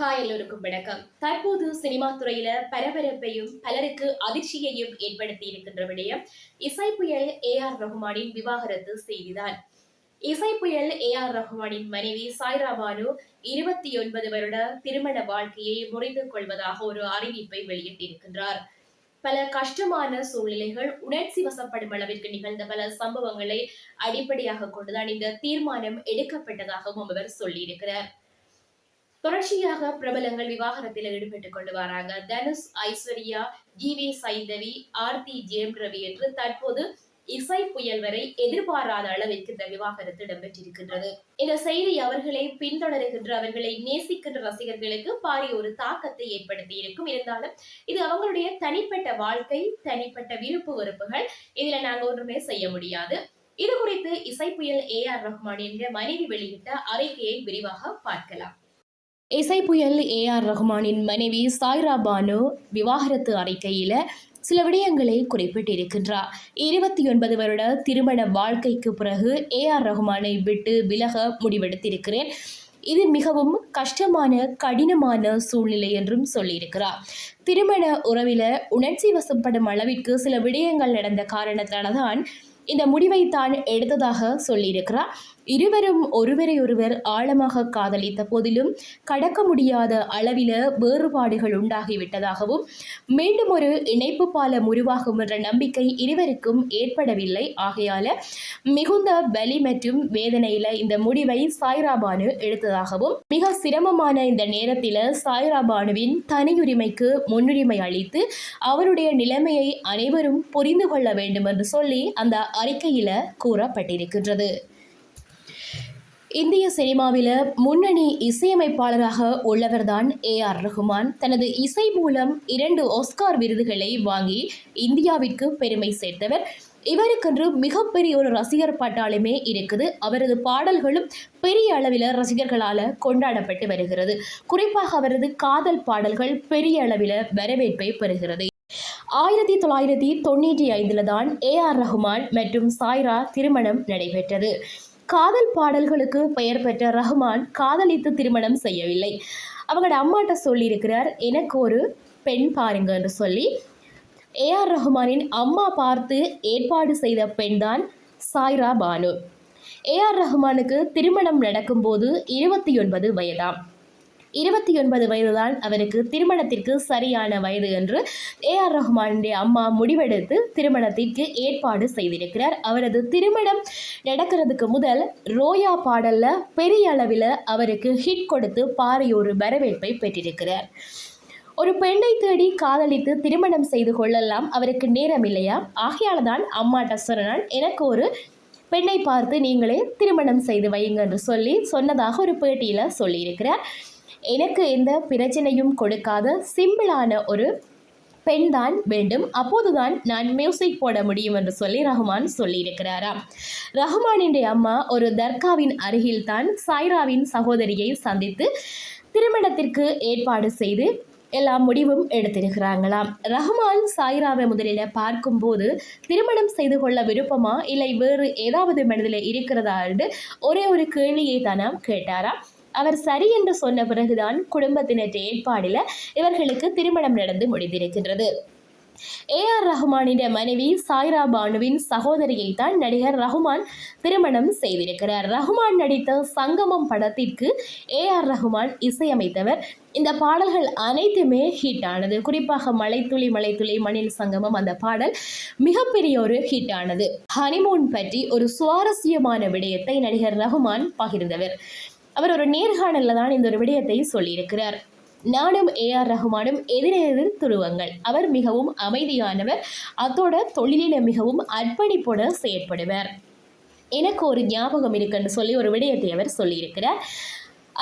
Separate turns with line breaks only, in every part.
Hi எல்லோருக்கும் வணக்கம். தற்போது சினிமா துறையில பரபரப்பையும் பலருக்கு அதிர்ச்சியையும் ஏற்படுத்தி இருக்கின்ற விடயம் இசை புயல் ஏ ஆர் ரஹ்மானின் விவாகரத்து செய்திதான். இசை புயல் ஏ ஆர் ரஹ்மானின் மனைவி சாய்ரா பானு இருபத்தி ஒன்பது வருட திருமண வாழ்க்கையை முறிந்து கொள்வதாக ஒரு அறிவிப்பை வெளியிட்டிருக்கின்றார். பல கஷ்டமான சூழ்நிலைகள் உணர்ச்சி வசப்படும் அளவிற்கு நிகழ்ந்த பல சம்பவங்களை அடிப்படையாக கொண்டுதான் இந்த தீர்மானம் எடுக்கப்பட்டதாகவும் அவர் சொல்லியிருக்கிறார். தொடர்ச்சியாக பிரபலங்கள் விவாகரத்தில் ஈடுபட்டுக் கொண்டு வராங்க. தனுஷ் ஐஸ்வர்யா ஜி வி சைந்தவி ஆர்த்தி ஜேம் ரவி என்று தற்போது இசை புயல் வரை எதிர்பாராத அளவிற்கு இந்த விவாகரத்து இடம்பெற்றிருக்கின்றது. இந்த செய்தி அவர்களை பின்தொடருகின்ற அவர்களை நேசிக்கின்ற ரசிகர்களுக்கு பாரிய ஒரு தாக்கத்தை ஏற்படுத்தி இருக்கும் இருந்தாலும் இது அவங்களுடைய தனிப்பட்ட வாழ்க்கை தனிப்பட்ட விருப்பு வெறுப்புகள். இதுல நாங்க ஒன்றுமே செய்ய முடியாது. இது குறித்து இசை புயல் ஏ ஆர் ரஹ்மான் என்ற மனைவி வெளியிட்ட அறிக்கையை விரிவாக பார்க்கலாம். இசை புயல் ஏ ஆர் ரஹ்மானின் மனைவி சாய்ரா பானு விவாகரத்து அறிக்கையில சில விடயங்களை குறிப்பிட்டிருக்கின்றார். இருபத்தி ஒன்பது வருட திருமண வாழ்க்கைக்கு பிறகு ஏ ஆர் ரஹ்மானை விட்டு விலக முடிவெடுத்திருக்கிறேன். இது மிகவும் கஷ்டமான கடினமான சூழ்நிலை என்றும் சொல்லியிருக்கிறார். திருமண உறவில உணர்ச்சி வசப்படும் அளவிற்கு சில விடயங்கள் நடந்த காரணத்தால் தான் இந்த முடிவை தான் எடுத்ததாக சொல்லியிருக்கிறார். இருவரும் ஒருவரை ஒருவர் ஆழமாக காதலித்த போதிலும் கடக்க முடியாத அளவில வேறுபாடுகள் உண்டாகிவிட்டதாகவும் மீண்டும் ஒரு இணைப்பு பாலம் உருவாகும் என்ற நம்பிக்கை இருவருக்கும் ஏற்படவில்லை. ஆகையால மிகுந்த வலி மற்றும் வேதனையில இந்த முடிவை சாய்ராபானு எடுத்ததாகவும் மிக சிரமமான இந்த நேரத்தில சாய்ராபானுவின் தனியுரிமைக்கு முன்னுரிமை அளித்து அவருடைய நிலைமையை அனைவரும் புரிந்து கொள்ள வேண்டும் என்று சொல்லி அந்த அறிக்கையில கூறப்பட்டிருக்கின்றது. இந்திய சினிமாவில் முன்னணி இசையமைப்பாளராக உள்ளவர்தான் ஏ ஆர் ரஹ்மான் தனது இசை மூலம் இரண்டு ஆஸ்கார் விருதுகளை வாங்கி இந்தியாவிற்கு பெருமை சேர்த்தவர். இவருக்கென்று மிகப்பெரிய ஒரு ரசிகர் பட்டாளமே இருக்குது. அவரது பாடல்களும் பெரிய அளவில் ரசிகர்களால் கொண்டாடப்பட்டு வருகிறது. குறிப்பாக அவரது காதல் பாடல்கள் பெரிய அளவில் வரவேற்பை பெறுகிறது. ஆயிரத்தி தொள்ளாயிரத்தி தொண்ணூற்றி ஐந்தில் தான் ஏ ஆர் ரஹ்மான் மற்றும் சாய்ரா திருமணம் நடைபெற்றது. காதல் பாடல்களுக்கு பெயர் பெற்ற ரஹ்மான் காதலித்து திருமணம் செய்யவில்லை. அவங்களோட அம்மாட்ட சொல்லியிருக்கிறார் எனக்கு ஒரு பெண் பாருங்க என்று சொல்லி. ஏஆர் ரஹ்மானின் அம்மா பார்த்து ஏற்பாடு செய்த பெண்தான் சாய்ரா பானு. ஏஆர் ரஹ்மானுக்கு திருமணம் நடக்கும்போது இருபத்தி ஒன்பது வயதாம். இருபத்தி ஒன்பது வயதுதான் அவருக்கு திருமணத்திற்கு சரியான வயது என்று ஏ ஆர் ரஹ்மானுடைய அம்மா முடிவெடுத்து திருமணத்திற்கு ஏற்பாடு செய்திருக்கிறார். அவரது திருமணம் நடக்கிறதுக்கு முதல் ரோயா பாடல்ல பெரிய அளவில் அவருக்கு ஹிட் கொடுத்து பாறையொரு வரவேற்பை பெற்றிருக்கிறார். ஒரு பெண்ணை தேடி காதலித்து திருமணம் செய்து கொள்ளலாம் அவருக்கு நேரம் இல்லையா? ஆகையால் தான் அம்மாட்ட சொன்னான் எனக்கு ஒரு பெண்ணை பார்த்து நீங்களே திருமணம் செய்து வையுங்க என்று சொல்லி சொன்னதாக ஒரு பேட்டியில் சொல்லியிருக்கிறார். எனக்கு எந்த பிரச்சனையும் கொடுக்காத சிம்பிளான ஒரு பெண் தான் வேண்டும். அப்போதுதான் நான் மியூசிக் போட முடியும் என்று சொல்லி ரஹ்மான் சொல்லியிருக்கிறாராம் ரஹ்மானின் அம்மா ஒரு தர்காவின் அருகில் தான் சாய்ராவின் சகோதரியை சந்தித்து திருமணத்திற்கு ஏற்பாடு செய்து எல்லா முடிவும் எடுத்திருக்கிறாங்களாம். ரஹ்மான் சாய்ராவை முதலில் பார்க்கும்போது திருமணம் செய்து கொள்ள விருப்பமா? இல்லை வேறு ஏதாவது மனதில் இருக்கிறதா? என்று ஒரே ஒரு கேள்வியை தானாம் கேட்டாராம் அவர் சரி என்று சொன்ன பிறகுதான் குடும்பத்தினர் ஏற்பாடில் இவர்களுக்கு திருமணம் நடந்து முடிந்திருக்கின்றது. ஏ ஆர் ரஹ்மானின் மனைவி சாய்ரா பானுவின் சகோதரியை தான் நடிகர் ரஹ்மான் திருமணம் செய்திருக்கிறார். ரஹ்மான் நடித்த சங்கமம் படத்திற்கு ஏ ஆர் ரஹ்மான் இசையமைத்தவர். இந்த பாடல்கள் அனைத்துமே ஹிட் ஆனது. குறிப்பாக மலைத்துளி மலைத்துளி மணில் சங்கமம் அந்த பாடல் மிகப்பெரிய ஒரு ஹிட் ஆனது. ஹனிமூன் பற்றி ஒரு சுவாரஸ்யமான விடயத்தை நடிகர் ரஹ்மான் பகிர்ந்தவர். அவர் ஒரு நேர்காணலில் தான் இந்த ஒரு விடயத்தை சொல்லியிருக்கிறார். நானும் ஏ ஆர் ரஹ்மானும் எதிரெதிர் துருவங்கள். அவர் மிகவும் அமைதியானவர். அதோட தொழிலில மிகவும் அர்ப்பணிப்போட செயற்படுவார். எனக்கு ஒரு ஞாபகம் இருக்குன்னு சொல்லி ஒரு விடயத்தை அவர் சொல்லியிருக்கிறார்.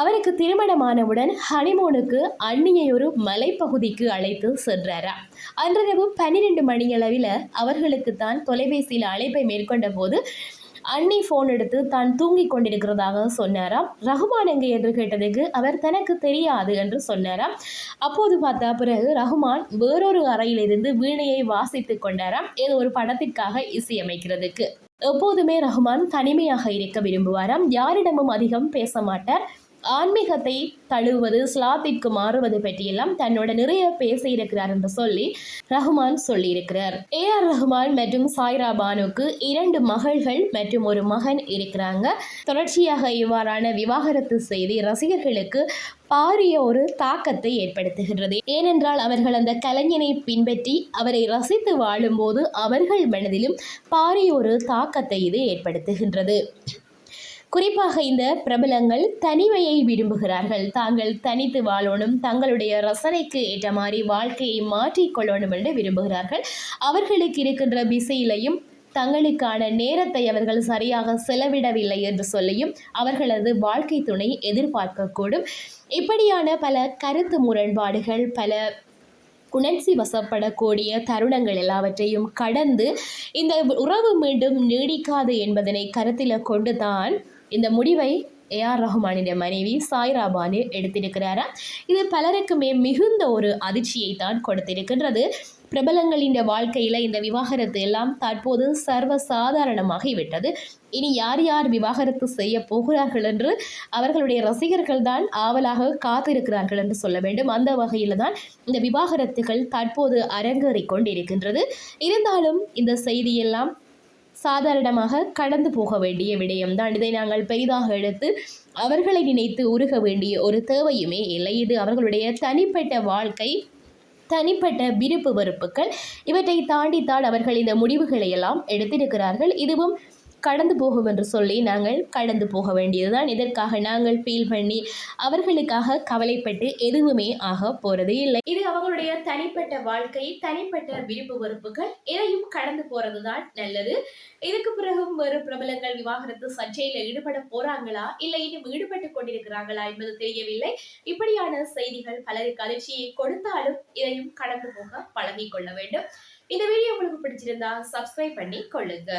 அவருக்கு திருமணமானவுடன் ஹனிமூனுக்கு அன்னியை ஒரு மலைப்பகுதிக்கு அழைத்து சென்றாரா. அன்றிரவு பன்னிரெண்டு மணியளவில் அவர்களுக்கு தான் தொலைபேசியில் அழைப்பை மேற்கொண்ட போது அண்ணி ஃபோன் எடுத்து தான் தூங்கி கொண்டிருக்கிறதாக சொன்னாராம். ரகுமான் எங்கே என்று கேட்டதுக்கு அவர் தனக்கு தெரியாது என்று சொன்னாராம். அப்போது பார்த்தா பிறகு ரகுமான் வேறொரு அறையிலிருந்து வீணையை வாசித்து கொண்டாராம். ஏதோ ஒரு படத்திற்காக இசையமைக்கிறதுக்கு. எப்போதுமே ரஹ்மான் தனிமையாக இருக்க விரும்புவாராம். யாரிடமும் அதிகம் பேச மாட்டார். ஆன்மீகத்தை தழுவுவது ஸ்லாத்திற்கு மாறுவது பற்றியெல்லாம் தன்னோட நிறைய பேசியிருக்கிறார் என்று சொல்லி ரஹ்மான் சொல்லியிருக்கிறார். ஏ ஆர் ரஹ்மான் மற்றும் சாய்ரா பானுக்கு இரண்டு மகள்கள் மற்றும் ஒரு மகன் இருக்கிறாங்க. தொடர்ச்சியாக இவ்வாறான விவாகரத்து செய்தி ரசிகர்களுக்கு பாரிய ஒரு தாக்கத்தை ஏற்படுத்துகின்றது. ஏனென்றால் அவர்கள் அந்த கலைஞனை பின்பற்றி அவரை ரசித்து வாழும்போது அவர்கள் மனதிலும் பாரிய ஒரு தாக்கத்தை இது ஏற்படுத்துகின்றது. குறிப்பாக இந்த பிரபலங்கள் தனிமையை விரும்புகிறார்கள். தாங்கள் தனித்து வாழணும் தங்களுடைய ரசனைக்கு ஏற்ற மாதிரி வாழ்க்கையை மாற்றிக்கொள்ளணும் என்று விரும்புகிறார்கள். அவர்களுக்கு இருக்கின்ற பிசையிலையும் தங்களுக்கான நேரத்தை அவர்கள் சரியாக செலவிடவில்லை என்று சொல்லியும் அவர்களது வாழ்க்கை துணை எதிர்பார்க்கக்கூடும். இப்படியான பல கருத்து முரண்பாடுகள் பல உணர்ச்சி வசப்படக்கூடிய தருணங்கள் எல்லாவற்றையும் கடந்து இந்த உறவு மீண்டும் நீடிக்காது என்பதனை கருத்தில் கொண்டுதான் இந்த முடிவை ஏஆர் ரஹ்மானின் மனைவி சாய்ரா பானு எடுத்திருக்கிறாரா? இது பலருக்குமே மிகுந்த ஒரு அதிர்ச்சியை தான் கொடுத்திருக்கின்றது. பிரபலங்களின் வாழ்க்கையில் இந்த விவாகரத்து எல்லாம் தற்போது சர்வ சாதாரணமாகிவிட்டது இனி யார் யார் விவாகரத்து செய்ய போகிறார்கள் என்று அவர்களுடைய ரசிகர்கள் தான் ஆவலாக காத்திருக்கிறார்கள் என்று சொல்ல வேண்டும். அந்த வகையில் தான் இந்த விவாகரத்துகள் தற்போது அரங்கேறிக் கொண்டிருக்கின்றது. இருந்தாலும் இந்த செய்தியெல்லாம் சாதாரணமாக கடந்து போக வேண்டிய விடயம்தான். இதை நாங்கள் பெரிதாக எடுத்து அவர்களை நினைத்து உருக வேண்டிய ஒரு தேவையுமே இல்லை. இது அவர்களுடைய தனிப்பட்ட வாழ்க்கை தனிப்பட்ட விருப்பு வெறுப்புகள். இவற்றை தாண்டித்தான் அவர்கள் இந்த முடிவுகளை எல்லாம் எடுத்திருக்கிறார்கள். இதுவும் கடந்து போகும் என்று சொல்லி நாங்கள் கடந்து போக வேண்டியதுதான். இதற்காக நாங்கள் ஃபீல் பண்ணி அவர்களுக்காக கவலைப்பட்டு எதுவுமே ஆக போறது இல்லை. இது அவங்களுடைய தனிப்பட்ட வாழ்க்கை தனிப்பட்ட விருப்பு வெறுப்புகள். இதையும் கடந்து போறதுதான் நல்லது. இதுக்கு பிறகும் வேறு பிரபலங்கள் விவாகரத்து சர்ச்சையில ஈடுபட போறாங்களா? இல்லை இன்னும் ஈடுபட்டு கொண்டிருக்கிறாங்களா என்பது தெரியவில்லை. இப்படியான செய்திகள் பலருக்கு அதிர்ச்சியை கொடுத்தாலும் இதையும் கடந்து போக பழகிக் கொள்ள வேண்டும். இந்த வீடியோ உங்களுக்கு பிடிச்சிருந்தா சப்ஸ்கிரைப் பண்ணி கொள்ளுங்க.